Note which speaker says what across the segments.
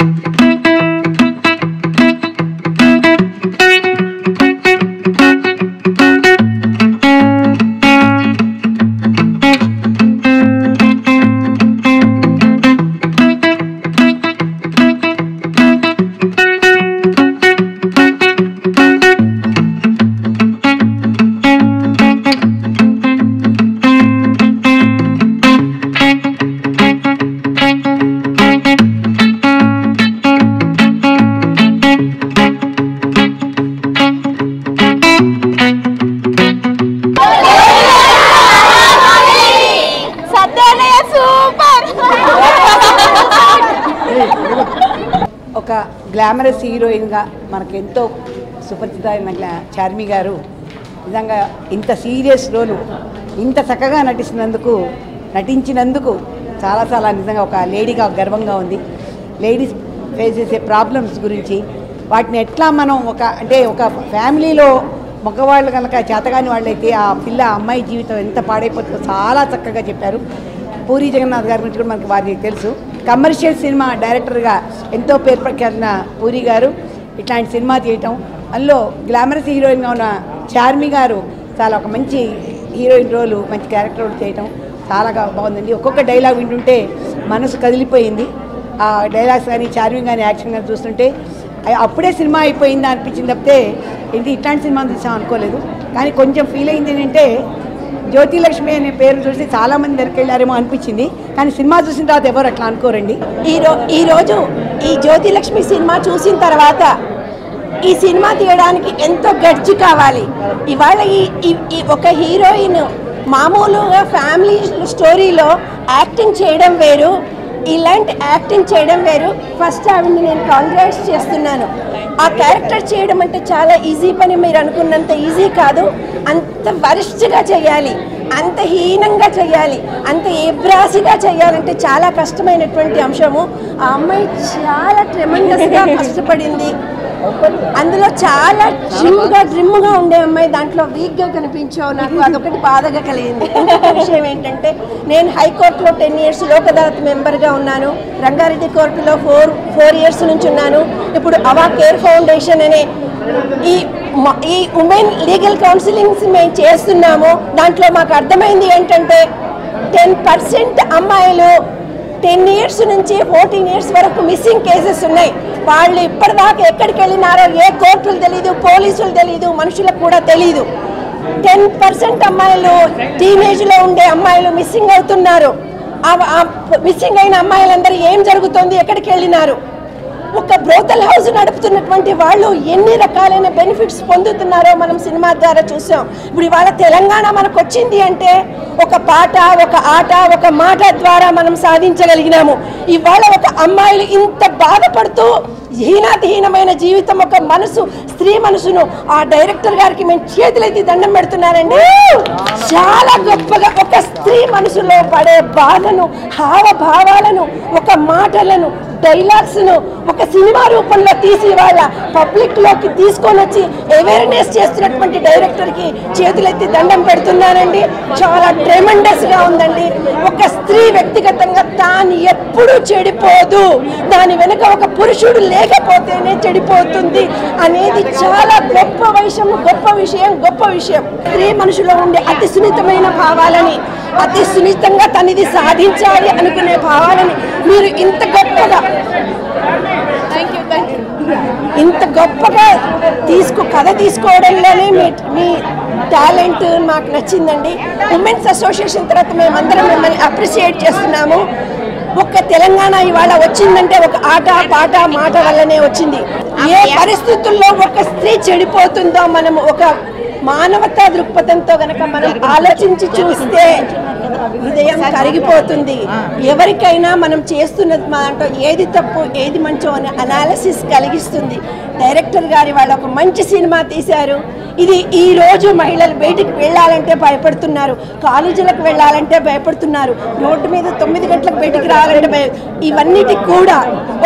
Speaker 1: Thank
Speaker 2: you. Glamorous హీరోయిన్గా మనకు ఎంతో సుపరిచితమైన చార్మి గారు నిజంగా ఇంత సీరియస్ రోలు ఇంత చక్కగా నటిస్తున్నందుకు నటించినందుకు చాలా చాలా నిజంగా ఒక లేడీగా గర్వంగా ఉంది. లేడీస్ ఫేస్ చేసే ప్రాబ్లమ్స్ గురించి వాటిని ఎట్లా మనం ఒక అంటే ఒక ఫ్యామిలీలో మగవాళ్ళు కనుక చేతగాని వాళ్ళైతే ఆ పిల్ల అమ్మాయి జీవితం ఎంత పాడైపోతుందో చాలా చక్కగా చెప్పారు. పూరి జగన్నాథ్ గారి గురించి కూడా మనకి వారికి తెలుసు. కమర్షియల్ సినిమా డైరెక్టర్గా ఎంతో పేరు ప్రఖ్యాతిన పూరి గారు. ఇట్లాంటి సినిమా తీయటం. అందులో గ్లామరస్ హీరోయిన్గా ఉన్న చార్మి గారు చాలా ఒక మంచి హీరోయిన్ రోలు మంచి క్యారెక్టర్ రోల్ చేయటం చాలా బాగుందండి. ఒక్కొక్క డైలాగ్ వింటుంటే మనసు కదిలిపోయింది. ఆ డైలాగ్స్ కానీ చార్మింగ్ కానీ యాక్షన్ కానీ చూస్తుంటే అప్పుడే సినిమా అయిపోయిందా అనిపించింది తప్పితే ఇది ఇట్లాంటి సినిమా తీసాం అనుకోలేదు. కానీ కొంచెం ఫీల్ అయింది ఏంటంటే జ్యోతిలక్ష్మి అనే పేరు చూసి చాలా మంది దగ్గరికి వెళ్ళారేమో అనిపించింది. కానీ సినిమా చూసిన తర్వాత ఎవరు అట్లా అనుకోరండి.
Speaker 3: ఈ రోజు ఈరోజు ఈ జ్యోతిలక్ష్మి సినిమా చూసిన తర్వాత ఈ సినిమా తీయడానికి ఎంతో గడ్జి కావాలి. ఇవాళ ఈ- ఈ ఒక హీరోయిన్ మామూలుగా ఫ్యామిలీ స్టోరీలో యాక్టింగ్ చేయడం వేరు. ఇలాంటి యాక్టింగ్ చేయడం వేరు. ఫస్ట్ ఆవిడని నేను కాంగ్రాట్స్ చేస్తున్నాను. ఆ క్యారెక్టర్ చేయడం అంటే చాలా ఈజీ పని మీరు అనుకున్నంత ఈజీ కాదు. అంత వరిష్ఠగా చేయాలి. అంత హీనంగా చేయాలి. అంత ఏబ్రాసిగా చేయాలంటే చాలా కష్టమైనటువంటి అంశము. ఆ అమ్మాయి చాలా ట్రెమండస్గా కష్టపడింది. అందులో చాలా డ్రిమ్గా డ్రిమ్గా ఉండే అమ్మాయి దాంట్లో వీక్గా కనిపించావు. నాకు అదొకటి బాధగా కలిగింది. విషయం ఏంటంటే నేను హైకోర్టులో టెన్ ఇయర్స్ లోక్ అదాలత్ మెంబర్గా ఉన్నాను. రంగారెడ్డి కోర్టులో ఫోర్ ఫోర్ ఇయర్స్ నుంచి ఉన్నాను. ఇప్పుడు అవా కేర్ ఫౌండేషన్ అనే ఈ ఈ ఉమెన్ లీగల్ కౌన్సిలింగ్స్ మేము చేస్తున్నాము. దాంట్లో మాకు అర్థమైంది ఏంటంటే టెన్ పర్సెంట్ అమ్మాయిలు టెన్ ఇయర్స్ నుంచి ఫోర్టీన్ ఇయర్స్ వరకు మిస్సింగ్ కేసెస్ ఉన్నాయి. వాళ్ళు ఇప్పటిదాకా ఎక్కడికి వెళ్ళినారో ఏ కోర్టులు తెలియదు పోలీసులు తెలియదు మనుషులకు కూడా తెలియదు టెన్ పర్సెంట్ అమ్మాయిలు టీనేజ్లో ఉండే అమ్మాయిలు మిస్సింగ్ అవుతున్నారు. మిస్సింగ్ అయిన అమ్మాయిలందరూ ఏం జరుగుతుంది ఎక్కడికి వెళ్ళినారు? ఒక బ్రోతల్ హౌస్ నడుపుతున్నటువంటి వాళ్ళు ఎన్ని రకాలైన బెనిఫిట్స్ పొందుతున్నారో మనం సినిమా ద్వారా చూసాం. ఇప్పుడు ఇవాళ తెలంగాణ మనకు వచ్చింది అంటే ఒక పాట ఒక ఆట ఒక మాట ద్వారా మనం సాధించగలిగినాము. ఇవాళ ఒక అమ్మాయిలు ఇంత బాధపడుతూ హీనాతిహీనమైన జీవితం ఒక మనసు స్త్రీ మనసును ఆ డైరెక్టర్ గారికి మేము చేతులైతే దండం పెడుతున్నారండి. చాలా గొప్పగా ఒక స్త్రీ మనసులో పడే బాధను హావభావాలను ఒక మాటలను డైలాగ్స్ను ఒక సినిమా రూపంలో తీసి ఇవాళ పబ్లిక్లోకి తీసుకొని వచ్చి అవేర్నెస్ చేస్తున్నటువంటి డైరెక్టర్కి చేతులెత్తి దండం పెడుతున్నానండి చాలా ట్రెమండస్గా ఉందండి. ఒక స్త్రీ వ్యక్తిగతంగా తాను ఎప్పుడూ చెడిపోదు. దాని వెనుక ఒక పురుషుడు లేకపోతేనే చెడిపోతుంది అనేది చాలా గొప్ప విషయం గొప్ప విషయం గొప్ప విషయం. స్త్రీ మనుషులో ఉండే అతి సున్నితమైన భావాలని అతి సున్నితంగా తనది సాధించాలి అనుకునే భావాలని మీరు ఇంత గొప్పగా తీసుకు కథ తీసుకోవడంలోనే మీ మీ టాలెంట్ మాకు నచ్చిందండి. ఉమెన్స్ అసోసియేషన్ తర్వాత మేమందరం మిమ్మల్ని అప్రిషియేట్ చేస్తున్నాము. ఒక్క తెలంగాణ ఇవాళ వచ్చిందంటే ఒక ఆట పాట మాట వల్లనే వచ్చింది. ఏ పరిస్థితుల్లో ఒక స్త్రీ చెడిపోతుందో మనం ఒక మానవతా దృక్పథంతో గనక మనం ఆలోచించి చూస్తే హృదయం కరిగిపోతుంది. ఎవరికైనా మనం చేస్తున్న దాంట్లో ఏది తప్పు ఏది మంచో అనే అనాలిసిస్ కలిగిస్తుంది. డైరెక్టర్ గారి వాళ్ళు ఒక మంచి సినిమా తీశారు. ఇది ఈ రోజు మహిళలు బయటికి వెళ్ళాలంటే భయపడుతున్నారు. కాలేజీలకు వెళ్ళాలంటే భయపడుతున్నారు. రోడ్డు మీద తొమ్మిది గంటలకు బయటికి రావాలంటే భయ. ఇవన్నిటికి కూడా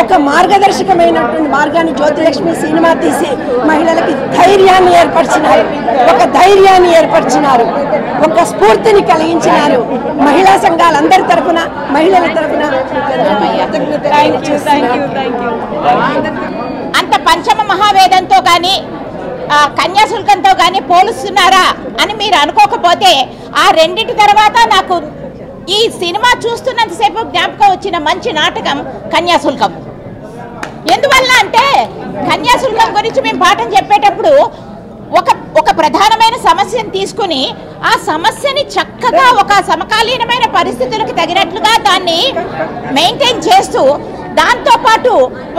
Speaker 3: ఒక మార్గదర్శకమైనటువంటి మార్గాన్ని జ్యోతిలక్ష్మి సినిమా తీసి మహిళలకి ధైర్యాన్ని ఏర్పరిచినారు. ఒక ధైర్యాన్ని ఏర్పరిచినారు. ఒక స్ఫూర్తిని కలిగించినారు. మహిళా సంఘాలందరి తరఫున మహిళల తరఫున
Speaker 1: అంత పంచమ మహావేదంతో కానీ కన్యాశుల్కంతో కానీ పోలుస్తున్నారా అని మీరు అనుకోకపోతే ఆ రెండింటి తర్వాత నాకు ఈ సినిమా చూస్తున్నంతసేపు జ్ఞాపకం వచ్చిన మంచి నాటకం కన్యాశుల్కం. ఎందువల్ల అంటే కన్యాశుల్కం గురించి మేము పాఠం చెప్పేటప్పుడు ఒక ఒక ప్రధానమైన సమస్యను తీసుకుని ఆ సమస్యని చక్కగా ఒక సమకాలీనమైన పరిస్థితులకు తగినట్లుగా దాన్ని మెయింటైన్ చేస్తూ దాంతో పాటు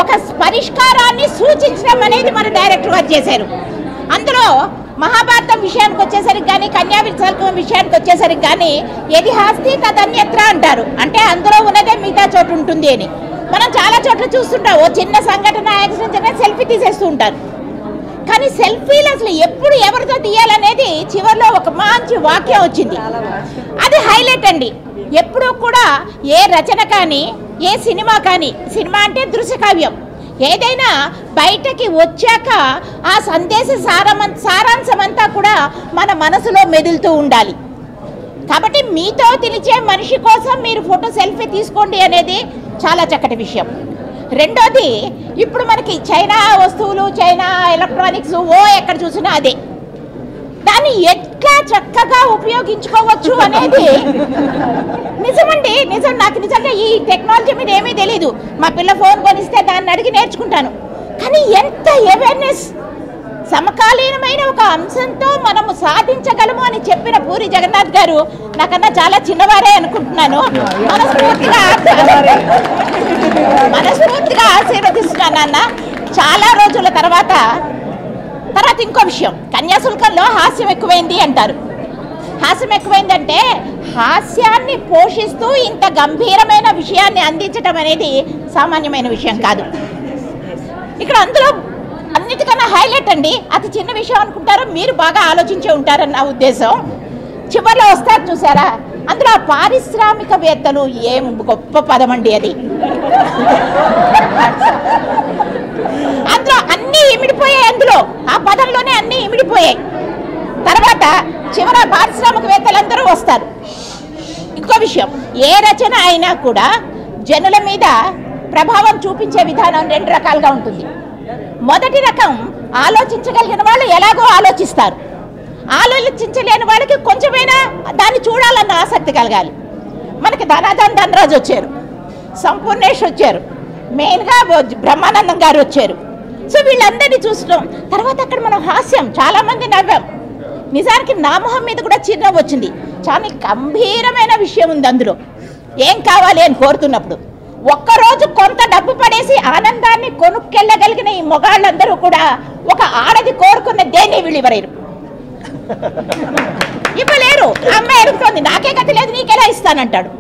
Speaker 1: ఒక పరిష్కారాన్ని సూచించడం అనేది మన డైరెక్టర్ గారు చేశారు. అందులో మహాభారతం విషయానికి వచ్చేసరికి కానీ కన్యా విశాఖం విషయానికి వచ్చేసరికి కానీ ఎది హాస్తి తదన్యత్ర అంటారు. అంటే అందులో ఉన్నదే మిగతా చోటు ఉంటుంది అని. మనం చాలా చోట్ల చూస్తుంటాం. ఓ చిన్న సంఘటన యాక్సిడెంట్ సెల్ఫీ తీసేస్తూ ఉంటారు. కానీ సెల్ఫీలు అసలు ఎప్పుడు ఎవరితో తీయాలనేది చివరిలో ఒక మంచి వాక్యం వచ్చింది. అది హైలైట్ అండి. ఎప్పుడూ కూడా ఏ రచన కానీ ఏ సినిమా కానీ సినిమా అంటే దృశ్య కావ్యం ఏదైనా బయటకి వచ్చాక ఆ సందేశ సారమం సారాంశమంతా కూడా మన మనసులో మెదులుతూ ఉండాలి. కాబట్టి మీతో తెలిచే మనిషి కోసం మీరు ఫోటో సెల్ఫీ తీసుకోండి అనేది చాలా చక్కటి విషయం. రెండోది ఇప్పుడు మనకి చైనా వస్తువులు చైనా ఎలక్ట్రానిక్స్ ఓ ఎక్కడ చూసినా అదే. దాన్ని ఎట్లా చక్కగా ఉపయోగించుకోవచ్చు అనేది నిజమండి నిజం. నాకు నిజంగా ఈ టెక్నాలజీ మీద ఏమీ తెలియదు మా పిల్ల ఫోన్ కొనిస్తే దాన్ని అడిగి నేర్చుకుంటాను. కానీ ఎంత అవేర్నెస్ సమకాలీనమైన ఒక అంశంతో మనము సాధించగలము అని చెప్పిన పూరి జగన్నాథ్ గారు నాకన్నా చాలా చిన్నవారే అనుకుంటున్నాను. మనస్ఫూర్తిగా మనస్ఫూర్తిగా ఆశీర్వదిస్తున్నాను అన్న చాలా రోజుల తర్వాత తర్వాత ఇంకో విషయం. కన్యాశుల్కంలో హాస్యం ఎక్కువైంది అంటారు. హాస్యం ఎక్కువైందంటే హాస్యాన్ని పోషిస్తూ ఇంత గంభీరమైన విషయాన్ని అందించడం అనేది సామాన్యమైన విషయం కాదు. ఇక్కడ అందులో అన్నిటికన్నా హైలైట్ అండి. అతి చిన్న విషయం అనుకుంటారు మీరు బాగా ఆలోచించే ఉంటారని నా ఉద్దేశం. చివరిలో వస్తారు చూసారా? అందులో ఆ పారిశ్రామికవేత్తలు ఏం గొప్ప పదం అండి అది. అందులో అన్నీ ఇమిడిపోయాయి అందులో. ఆ పదంలోనే అన్నీ ఇమిడిపోయాయి. తర్వాత చివర పారిశ్రామికవేత్తలందరూ వస్తారు. ఇంకో విషయం ఏ రచన అయినా కూడా జనుల మీద ప్రభావం చూపించే విధానం రెండు రకాలుగా ఉంటుంది. మొదటి రకం ఆలోచించగలిగిన వాళ్ళు ఎలాగో ఆలోచిస్తారు. ఆలోచించలేని వాళ్ళకి కొంచెమైనా దాన్ని చూడాలన్న ఆసక్తి కలగాలి. మనకి ధనాధన్ ధనరాజు వచ్చారు. సంపూర్ణేష్ వచ్చారు. మెయిన్గా బ్రహ్మానందం గారు వచ్చారు. సో వీళ్ళందరినీ చూస్తున్నాం. తర్వాత అక్కడ మనం హాస్యం. చాలామంది నవ్వాం. నిజానికి నా మొహం మీద కూడా చిరునవ్వు వచ్చింది. చాలా గంభీరమైన విషయం ఉంది అందులో. ఏం కావాలి అని కోరుతున్నప్పుడు. ఒక్కరోజు కొంత డబ్బు పడేసి ఆనందాన్ని కొనుక్కెళ్ళగలిగిన ఈ మొగాళ్ళందరూ కూడా ఒక ఆడది కోరుకున్న దేన్ని వీళ్ళు ఇవ్వలేరు ఇవ్వలేరు. అమ్మాయి అడుగుతోంది నాకే గతి లేదు నీకెలా ఇస్తానంటాడు.